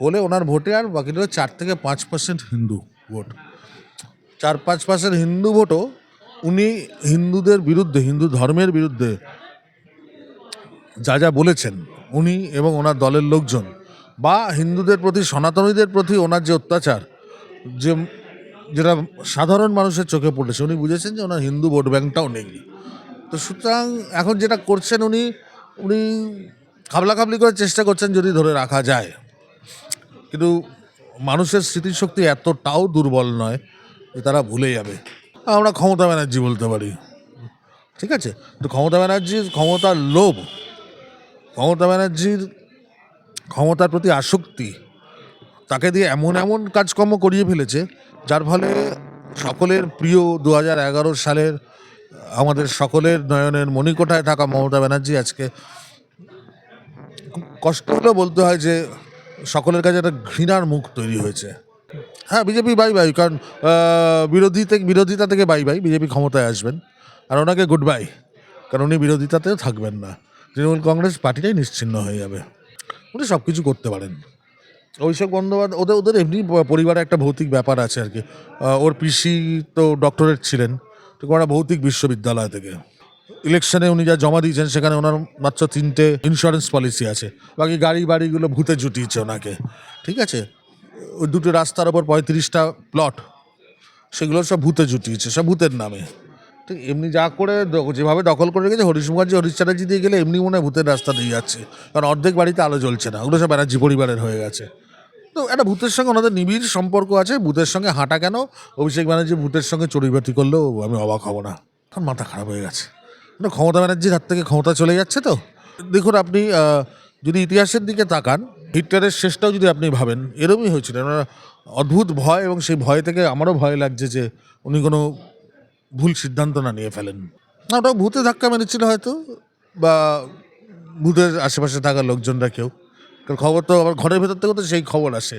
হলে ওনার ভোটে আর বাকি রইল চার থেকে পাঁচ পার্সেন্ট হিন্দু ভোট। চার পাঁচ পার্সেন্ট হিন্দু ভোটও উনি হিন্দুদের বিরুদ্ধে, হিন্দু ধর্মের বিরুদ্ধে যা যা বলেছেন, উনি এবং ওনার দলের লোকজন বা হিন্দুদের প্রতি, সনাতনীদের প্রতি ওনার যে অত্যাচার, যে যেটা সাধারণ মানুষের চোখে পড়েছে, উনি বুঝেছেন যে ওনার হিন্দু ভোট ব্যাংকটাও নেই। তো সুতরাং এখন যেটা করছেন উনি উনি খাবলা খাবলি করে চেষ্টা করছেন যদি ধরে রাখা যায়। কিন্তু মানুষের স্মৃতিশক্তি এতটাও দুর্বল নয় যে তারা ভুলে যাবে। আমরা ক্ষমতা ব্যানার্জি বলতে পারি। ঠিক আছে? তো ক্ষমতা ব্যানার্জির ক্ষমতার লোভ, ক্ষমতা ব্যানার্জির ক্ষমতার প্রতি আসক্তি, তাকে দিয়ে এমন এমন কাজকর্ম করিয়ে ফেলেছে, যার ফলে সকলের প্রিয় দু হাজার এগারো সালের, আমাদের সকলের নয়নের মণিকোঠায় থাকা মমতা ব্যানার্জি আজকে কষ্ট হলেও বলতে হয় যে সকলের কাছে একটা ঘৃণার মুখ তৈরি হয়েছে। হ্যাঁ বিজেপি বাই বাই, কারণ বিরোধী থেকে বিরোধিতা থেকে বাই বাই, বিজেপি ক্ষমতায় আসবেন। আর ওনাকে গুড বাই, কারণ উনি বিরোধিতাতেও থাকবেন না। তৃণমূল কংগ্রেস পার্টিটাই নিশ্চিন্ন হয়ে যাবে। উনি সব কিছু করতে পারেন। অভিষেক বন্দ্যোপাধ্যায়, ওদের ওদের এমনি পরিবারে একটা ভৌতিক ব্যাপার আছে আর কি। ওর পিসি তো ডক্টরেট ছিলেন, তো ওরা ভৌতিক বিশ্ববিদ্যালয় থেকে। ইলেকশনে উনি যা জমা দিয়েছেন, সেখানে ওনার মাত্র তিনটে ইন্স্যুরেন্স পলিসি আছে। বাকি গাড়ি বাড়িগুলো ভূতে জুটিয়েছে ওনাকে। ঠিক আছে? ওই দুটো রাস্তার ওপর পঁয়ত্রিশটা প্লট সেগুলো সব ভূতে জুটিয়েছে, সব ভূতের নামে। ঠিক, এমনি যা করে যেভাবে দখল করে রেখেছে, হরিশ মুখার্জি, হরিশ চ্যাটার্জি দিয়ে গেলে এমনি মনে হয় ভূতের রাস্তা দিয়ে যাচ্ছে। কারণ অর্ধেক বাড়িতে আলো জ্বলছে না, ওগুলো সব ব্যানার্জি পরিবারের হয়ে গেছে। তো একটা ভূতের সঙ্গে ওনাদের নিবিড় সম্পর্ক আছে, ভূতের সঙ্গে হাঁটা কেন? অভিষেক ব্যানার্জি ভূতের সঙ্গে চড়িবাতি করলেও আমি অবাক হব না। মাথা খারাপ হয়ে গেছে। ক্ষমতা ব্যানার্জির হাত থেকে ক্ষমতা চলে যাচ্ছে তো? দেখুন, আপনি যদি ইতিহাসের দিকে তাকান, হিটলারের শেষটাও যদি আপনি ভাবেন এরকমই হয়েছিল। অদ্ভুত ভয় এবং সেই ভয় থেকে আমারও ভয় লাগছে যে উনি কোনো ভুল সিদ্ধান্ত না নিয়ে ফেলেন। না ওটা ভূতে ধাক্কা মেরেছিল হয়তো, বা ভূতের আশেপাশে থাকা লোকজনরা কেউ। কারণ খবর তো আবার ঘরের ভেতর থেকে তো সেই খবর আসে,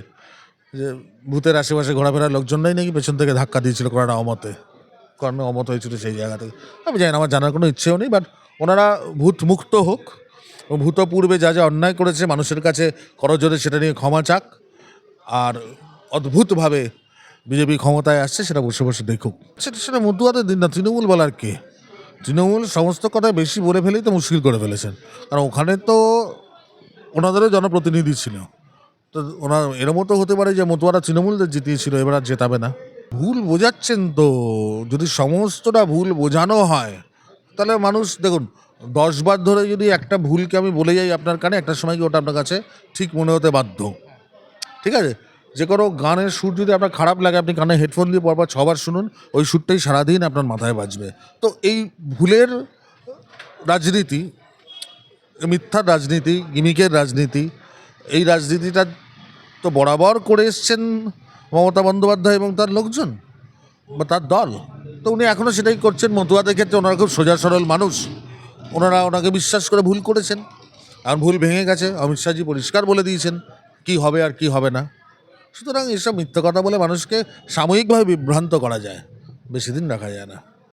যে ভূতের আশেপাশে ঘোরাফেরার লোকজনরাই নাকি পেছন থেকে ধাক্কা দিয়েছিল করাটা অমতে। কর্মে অমত হয়েছিল সেই জায়গা থেকে। আমি জানি না, আমার জানার কোনো ইচ্ছেও নেই বাট ওনারা ভূত মুক্ত হোক, ও ভূতপূর্বে যা যা অন্যায় করেছে মানুষের কাছে করজোরে সেটা নিয়ে ক্ষমা চাক, আর অদ্ভুতভাবে বিজেপি ক্ষমতায় আসছে সেটা বসে বসে দেখুক। সেটা সেটা মতুয়াদের দিন না, তৃণমূল বলার কে? তৃণমূল সমস্ত কথা বেশি বলে ফেলেই তো মুশকিল করে ফেলেছেন। কারণ ওখানে তো ওনাদেরও জনপ্রতিনিধি ছিল। তো ওনার এরমও তো হতে পারে যে মতুয়ারা তৃণমূলদের জিতিয়েছিল, এবার আর জেতাবে না। ভুল বোঝাচ্ছেন তো। যদি সমস্তটা ভুল বোঝানো হয়, তাহলে মানুষ, দেখুন দশবার ধরে যদি একটা ভুলকে আমি বলে যাই আপনার কানে, একটা সময় কি ওটা আপনার কাছে ঠিক মনে হতে বাধ্য। ঠিক আছে? যে কোনো গানের সুর যদি আপনার খারাপ লাগে, আপনি কানে হেডফোন দিয়ে পরপর ছবার শুনুন, ওই সুরটাই সারাদিন আপনার মাথায় বাজবে। তো এই ভুলের রাজনীতি, মিথ্যার রাজনীতি, গিমিকের রাজনীতি, এই রাজনীতিটা তো বরাবর করে এসছেন মমতা বন্দ্যোপাধ্যায় এবং তার লোকজন বা তার দল। তো উনি এখনও সেটাই করছেন। মতুয়াদের ক্ষেত্রে ওনারা খুব সোজা সরল মানুষ। ওনারা ওনাকে বিশ্বাস করে ভুল করেছেন। আর ভুল ভেঙে গেছে। অমিত শাহজি পরিষ্কার বলে দিয়েছেন কি হবে আর কি হবে না। সুতরাং এসব মিথ্যা কথা বলে মানুষকে সাময়িকভাবে বিভ্রান্ত করা যায়। বেশি দিন রাখা যায় না।